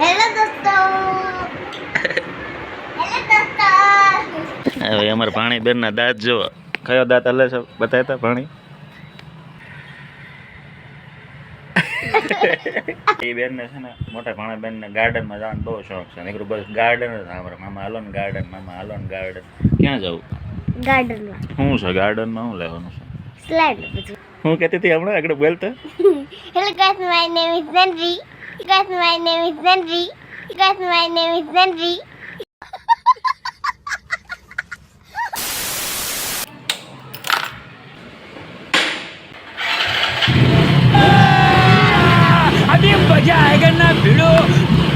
Hello દોસ્તો. Hello દોસ્તો. હવે અમારા ભાણી બેનના દાંત જો કયો દાંત હલે છે બતાવતા ભાણી? એ બેનને છે ને મોટા ભાણા બેનને ગાર્ડનમાં જવાનો બહુ શોખ છે. નીકળું બસ ગાર્ડન જ સાંભળે. મામા હાલો ને ગાર્ડન મામા હાલો ને ગાર્ડન. ક્યાં જવું? ગાર્ડનમાં. શું છે? ગાર્ડનમાં શું લેવાનું છે? સ્લાઇડ બધું. હું કહેતી હતી હમણાં આગળ બોલતા? Hello guys my name is Zendry Guys, my name is Nanvi. Guys, my name is Nanvi. अभी मजा आएगा ना भिड़ो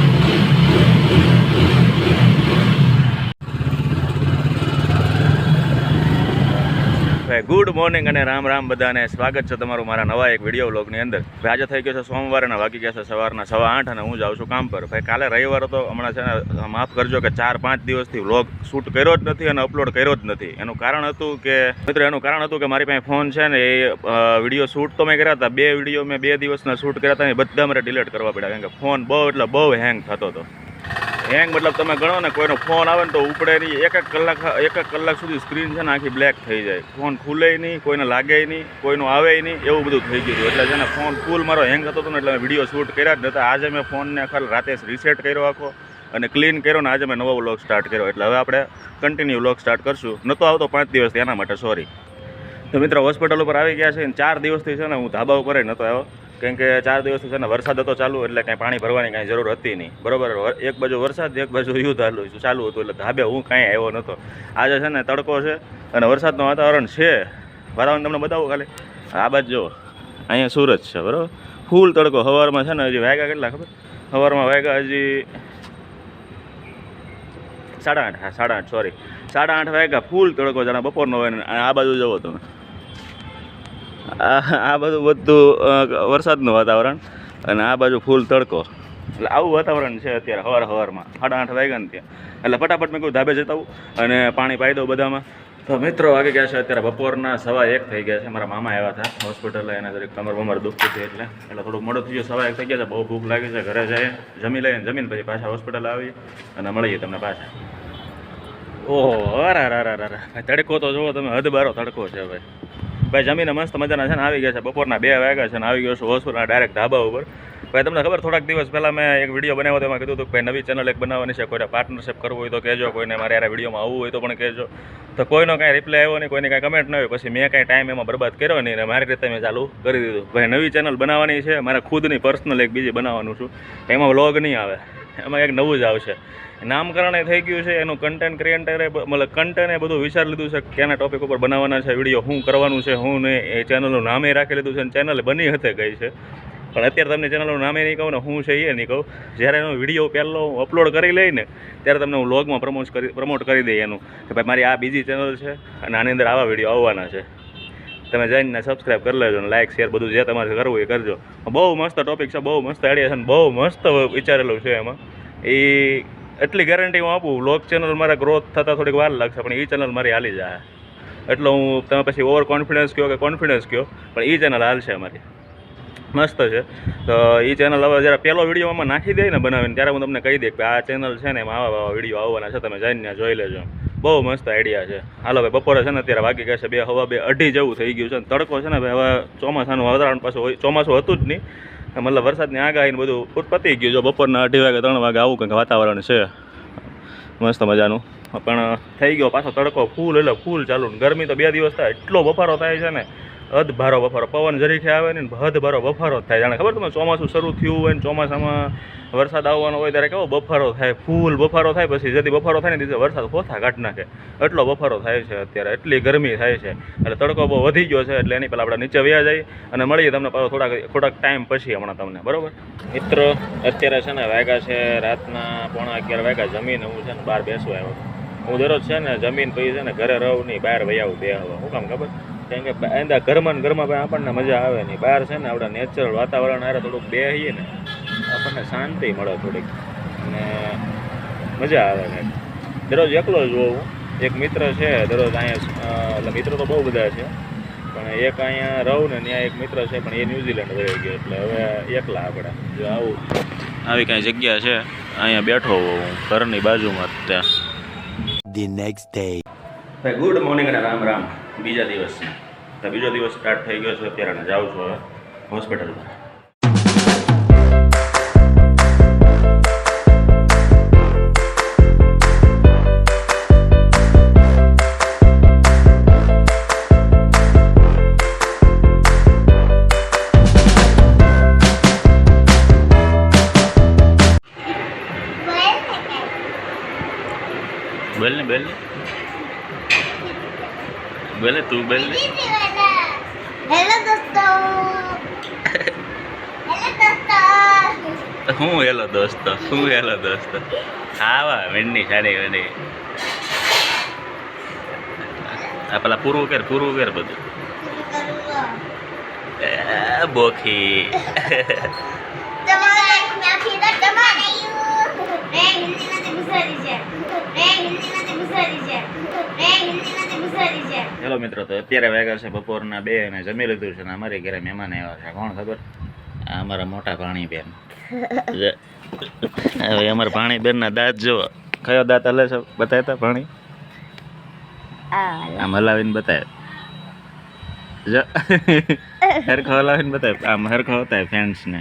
ભાઈ ગુડ મોર્નિંગ અને રામ રામ બધાને. સ્વાગત છે તમારું મારા નવા એક વીડિયો વ્લોગની અંદર. ભાઈ આજે થઈ ગયો છે સોમવારે અને વાગી ગયા છે સવારના સવા આઠ અને હું જાઉં છું કામ પર. ભાઈ, કાલે રવિવાર હતો હમણાં છે ને માફ કરજો કે ચાર પાંચ દિવસથી વ્લોગ શૂટ કર્યો જ નથી અને અપલોડ કર્યો જ નથી. એનું કારણ હતું કે, મિત્રો, એનું કારણ હતું કે મારી પાસે ફોન છે ને એ વીડિયો શૂટ તો મેં કર્યા હતા. બે વીડિયો મેં બે દિવસના શૂટ કર્યા હતા એ બધા મારે ડિલીટ કરવા પડ્યા. કારણ કે ફોન બહુ એટલે બહુ હેંગ થતો હતો. હેંગ મતલબ તમે ગણો ને કોઈનો ફોન આવે ને તો ઉપડે નહીં. એક એક કલાક, એક એક કલાક સુધી સ્ક્રીન છે ને આખી બ્લેક થઈ જાય. ફોન ખુલે નહીં, કોઈને લાગે નહીં, કોઈનું આવે નહીં, એવું બધું થઈ ગયું એટલે છે ને ફોન ફૂલ મારો હેંગ થતો હતો ને એટલે વીડિયો શૂટ કર્યા જ નતા. આજે મેં ફોનને ખાલી રાતે રીસેટ કર્યો આખો અને ક્લીન કર્યો ને આજે મેં નવો વ્લોગ સ્ટાર્ટ કર્યો. એટલે હવે આપણે કન્ટિન્યુ વ્લોગ સ્ટાર્ટ કરશું. નહોતો આવતો પાંચ દિવસ એના માટે સોરી તો મિત્રો હોસ્પિટલ ઉપર આવી ગયા છે ચાર દિવસથી છે ને હું ધાબા ઉપર નહોતો આવ્યો. કેમ કે ચાર દિવસથી છે ને વરસાદ હતો ચાલુ, એટલે કાંઈ પાણી ભરવાની કાંઈ જરૂર હતી નહીં. બરોબર? એક બાજુ વરસાદ, એક બાજુ યુદ્ધ ચાલુ ચાલુ હતું, એટલે ધાબે હું કાંઈ આવ્યો નહોતો. આજે છે ને તડકો છે અને વરસાદનું વાતાવરણ છે. વાતાવરણ તમને બતાવું ખાલી. આ બાજુ અહીંયા સુરત છે, બરાબર? ફૂલ તડકો. સવારમાં છે ને હજી વાગ્યા કેટલા ખબર? સવારમાં વાગ્યા હજી સાડા આઠ, હા, સાડા આઠ સોરી સાડા આઠ વાગ્યા ફૂલ તડકો જાણે બપોરનો હોય ને આ બાજુ જવો તમે. આ બધું બધું વરસાદનું વાતાવરણ અને આ બાજુ ફૂલ તડકો. એટલે આવું વાતાવરણ છે અત્યારે હવાર સવારમાં સાડા આઠ વાગ્યા ત્યાં. એટલે ફટાફટ મેં કહ્યું ધાબે જતા આવું અને પાણી પાઈ દઉં બધામાં. તો મિત્રો વાગી ગયા છે અત્યારે બપોરના સવા એક થઈ ગયા છે. મારા મામા આવ્યા હતા હોસ્પિટલે એને દરેક કમર બમર દુખતી હતી એટલે. એટલે થોડુંક મોડું થઈ ગયું. સવા એક થઈ ગયા છે. બહુ ભૂખ લાગી છે. ઘરે જઈએ. જમી લઈએ જમીન પછી પાછા હોસ્પિટલ આવી અને મળીએ તમને પાછા. ઓહો અરા અરે ભાઈ તડકો તો જુઓ તમે. હદ બારો તડકો છે ભાઈ. ભાઈ, જમીને મસ્ત મજાના છે ને, આવી ગયા છે. બપોરના બે વાગ્યા છે ને, આવી ગયો છું હોસ્પિટલના ડાયરેક્ટ ધાબા ઉપર. ભાઈ, તમને ખબર, થોડાક દિવસ પહેલાં મેં એક વીડિયો બનાવ્યો તેમાં કીધું હતું કે ભાઈ, નવી ચેનલ એક બનાવવાની છે, કોઈને પાર્ટનરશિપ કરવું હોય તો કહેજો, કોઈને મારે યાર વિડીયોમાં આવવું હોય તો પણ કહેજો. તો કોઈનો કાંઈ રિપ્લાય આવ્યો નહીં, કોઈને કાંઈ કમેન્ટ ન આવ્યો. પછી મેં કાંઈ ટાઈમ એમાં બરબાદ કર્યો નહીં અને મારી રીતે મેં ચાલુ કરી દીધું. ભાઈ, નવી ચેનલ બનાવવાની છે, મારે ખુદની પર્સનલ એક બીજી બનાવવાનું છું. એમાં વ્લોગ નહીં આવે. એમાં એક નવું જ આવશે. નામકરણ એ થઈ ગયું છે, એનું કન્ટેન્ટ ક્રિએટરે મતલબ કન્ટેન્ટ એ બધું વિચારી લીધું છે કેના ટોપિક ઉપર બનાવવાના છે વીડિયો શું કરવાનું છે શું નહીં એ ચેનલનું નામે રાખી લીધું છે અને ચેનલ બની હતી ગઈ છે. પણ અત્યારે તમને ચેનલનું નામે નહીં કહું ને શું છે એ નહીં કહું. જ્યારે એનો વીડિયો પહેલો અપલોડ કરી લઈને ત્યારે તમને હું લોગમાં પ્રમોટ કરી પ્રમોટ કરી દઈ એનું. કે ભાઈ મારી આ બીજી ચેનલ છે અને આની અંદર આવા વીડિયો આવવાના છે. તમે જઈને સબસ્ક્રાઈબ કરી લેજો લાઇક શેર બધું જે તમારે કરવું એ કરજો. બહુ મસ્ત ટોપિક છે, બહુ મસ્ત આઈડિયા છે અને બહુ મસ્ત વિચારેલું છે એમાં. એ એટલી ગેરંટી હું આપું લોક ચેનલ મારા ગ્રોથ થતાં થોડીક વાર લાગશે, પણ એ ચેનલ મારી હાલી જાય. એટલે હું તમે પછી ઓવર કોન્ફિડન્સ કહો કે કોન્ફિડન્સ કહો, પણ એ ચેનલ હાલશે અમારી. મસ્ત છે. તો એ ચેનલ હવે જ્યારે પહેલો વીડિયો આમાં નાખી દે ને બનાવીને, ત્યારે હું તમને કહી દે કે આ ચેનલ છે ને એમાં આવા વીડિયો આવવાના છે, તમે જઈને જોઈ લેજો. બહુ મસ્ત આઈડિયા છે. હાલો ભાઈ, બપોરે છે ને અત્યારે વાગી છે, બે, હવા બે અઢી જેવું થઈ ગયું છે ને તડકો છે ને ભાઈ, હવે ચોમાસાનું વાતાવરણ પાછું હોય, ચોમાસું હતું જ નહીં. મતલબ વરસાદની આગાહીને બધું પતી ગયું જો બપોરના અઢી વાગે, ત્રણ વાગે આવું કંઈક વાતાવરણ છે. મસ્ત મજાનું. પણ થઈ ગયો પાછો તડકો ફૂલ એટલે ફૂલ ચાલુ. ગરમી તો બે દિવસ થાય, એટલો બફારો થાય છે ને. હદ ભારો બફારો પવન જરીખે આવે ને હદ ભારો બફારો થાય. જાણે ખબર તમે ચોમાસું શરૂ થયું હોય ને ચોમાસામાં વરસાદ આવવાનો હોય ત્યારે કેવો બફારો થાય? ફૂલ બફારો થાય પછી જેથી બફારો થાય ને તેથી વરસાદ ખોથા કાઢ નાખે. એટલો બફારો થાય છે અત્યારે. એટલી ગરમી થાય છે. એટલે તડકો બહુ વધી ગયો છે એટલે એની પહેલાં આપણે નીચે વ્યા જઈએ અને મળીએ તમને પાછો થોડાક થોડાક ટાઈમ પછી હમણાં તમને. બરાબર? મિત્રો, અત્યારે છે ને વાગ્યા છે રાતના પોણા અગિયાર વાગ્યા. જમીન હું છે ને બહાર બેસવા આવ્યો. હું દરરોજ છે ને જમીન પછી છે ને ઘરે રહું નહીં, બહાર વહી આવું બે હવે. શું કામ ખબર? કેમ કે એંદા ઘરમાં ને ઘરમાં ભાઈ આપણને મજા આવે નહીં. બહાર છે ને આપણે નેચરલ વાતાવરણ હારે થોડુંક બેહીએ ને, આપણને શાંતિ મળે થોડીક. અને મજા આવે ને. દરરોજ એકલો જ હોઉં. એક મિત્ર છે, દરરોજ અહીંયા એટલે મિત્રો તો બહુ બધા છે. પણ એક અહીંયા રહું ને, ત્યાં એક મિત્ર છે, પણ એ ન્યૂઝીલેન્ડ વહી ગયો. એટલે હવે એકલા આપણે. જો આવું આવી કાંઈ જગ્યા છે, અહીંયા બેઠો હોઉં ઘરની બાજુમાં ત્યાં. The next day. ભાઈ ગુડ મોર્નિંગ અને રામ રામ. બીજા દિવસના તો બીજો દિવસ સ્ટાર્ટ થઈ ગયો છે, અત્યારે જાઉં છું હવે હોસ્પિટલમાં બેલ ને બેલ ને. બેલ તું બેલ હેલો દોસ્તો. હું હેલો દોસ્તો? હું હેલો દોસ્તો? આવા વેણની સાડી વેણી. આ પેલા પૂરું કર પૂરું કર બધું. બોખી તમારે નાખી દો તમારે રે હિન્દી નથી ગુજરાતી છે રે હિન્દી નથી ગુજરાતી છે રે હિન્દી નથી ગુજરાતી છે હેલો મિત્રો તો અત્યારે વાગ્યા છે બપોરના બે અને જમી લીધું છે ને અમારે ઘરે મહેમાન આવ્યા છે. કોણ ખબર? આ અમારા મોટા ભાણી બેન હવે અમારા ભાણી બેનના દાંત જો કયો દાંત હલે છે? બતાવતા ભાણી. આમ હલાવીને બતાવે જો. હરખો હલાવીને બતાવે આમ હરખો બતાવે ફ્રેન્ડ્સને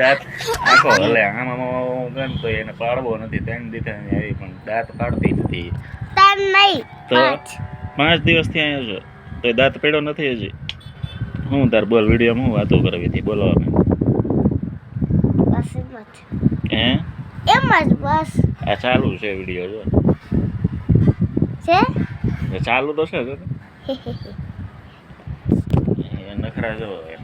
દાંત આખો હલે. આમાં આમ આમ આમ કરે ને તો એને પાડવો નથી ત્રણ દીધા આવી પણ દાંત પાડતી નથી. તો પાંચ દિવસથી અહીંયા છો. તો દાંત પડ્યો નથી હજી. હું તાર બોલ વિડીયોમાં હું વાતો કરવી હતી બોલો અમે હે? એમ જ બસ. આ ચાલુ છે વીડિયો જો. છે? ચાલુ તો છે જો. નખરા જો એમ.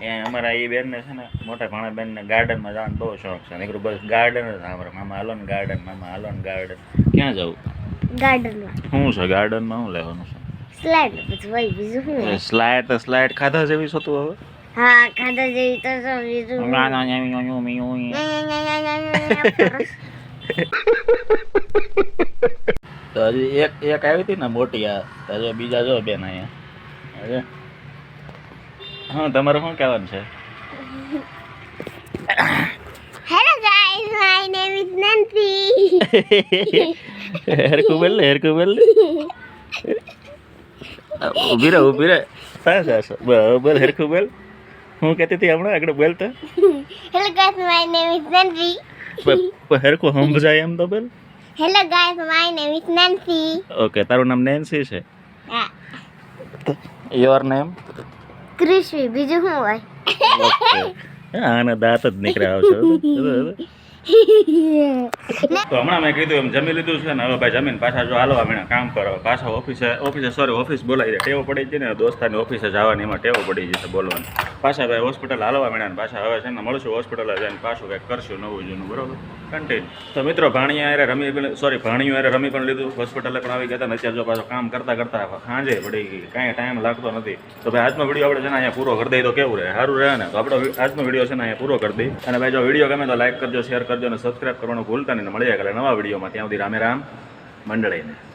એ અમારા એ બેન ને છે ને મોટા ઘણા બેન ને ગાર્ડનમાં જવાનો બહુ શોખ છે નીકળું બસ ગાર્ડન જ સાંભળે મામા હાલો ને ગાર્ડન મામા હાલો ને ગાર્ડન ક્યાં જવું ગાર્ડનમાં શું છે ગાર્ડનમાં શું લેવાનું છે સ્લાઇડ પછી વહી બીજું શું સ્લાઇડ તો સ્લાઇડ ખાધા જેવી છે તું હવે હા ખાધા જેવી તો બીજું ના, ના, ના, ના, ના, ના, હજી એક એક આવી હતી ને મોટી આ હજુ બીજા જો બેન અહીંયા હજી હા તમારે શું કહેવાનું છે? Hello guys, my name is Nancy. હેરકું બોલ હેર હેરકું બોલ ઊભી રહે ઊભી રહે. સાસ સાસ બરાબર હેર કુબેલ હું કહેતી હતી હમણાં આગળ બોલતા માય નેમ ઇઝ name હેર કો હમ સમજાય એમ તો બોલ. Hello guys, my name is Nancy okay તારું નામ નેન્સી છે. હા. યોર નેમ ક્રિસ્પી બીજું શું હોય? આના દાંત જ નીકળ્યા આવશે તો હમણાં મેં કીધું એમ જમી લીધું છે ને હવે ભાઈ જમીન પાછા જો હાલવા મીણા કામ કરો પાછા ઓફિસે ઓફિસે સોરી ઓફિસ બોલાવી દે. ટેવ પડી ગઈ ને દોસ્તાની ઓફિસે જવાની એમાં ટેવો પડી જશે બોલવાની. પાછા ભાઈ હોસ્પિટલ હાલવા મીણા ને પાછા હવે છે ને મળશું હોસ્પિટલ જઈને પાછું કંઈક કરશું નવું જૂનું બરોબર? કન્ટિન્યુ તો મિત્રો, ભાણિયા અરે રમી પણ સોરી ભાણિયું અરે રમી પણ લીધું. હોસ્પિટલે પણ આવી ગયા હતા અત્યારે જો પાછો કામ કરતા કરતા સાંજે પડી ગઈ. કાંઈ ટાઈમ લાગતો નથી. તો ભાઈ, આજનો વીડિયો આપણે છે ને અહીંયા પૂરો કરી દઈએ તો કેવું રહે? સારું રહે ને? તો આપણો આજનો વીડિયો છે ને અહીંયા પૂરો કરી દઈએ. અને ભાઈ, જો વીડિયો ગમે તો લાઈક કરજો શેર કરજો અને સબસ્ક્રાઈબ કરવાનું ભૂલતા નહીં. ને મળી જાય કાલે નવા વિડીયોમાં ત્યાં સુધી રામે રામ મંડળીને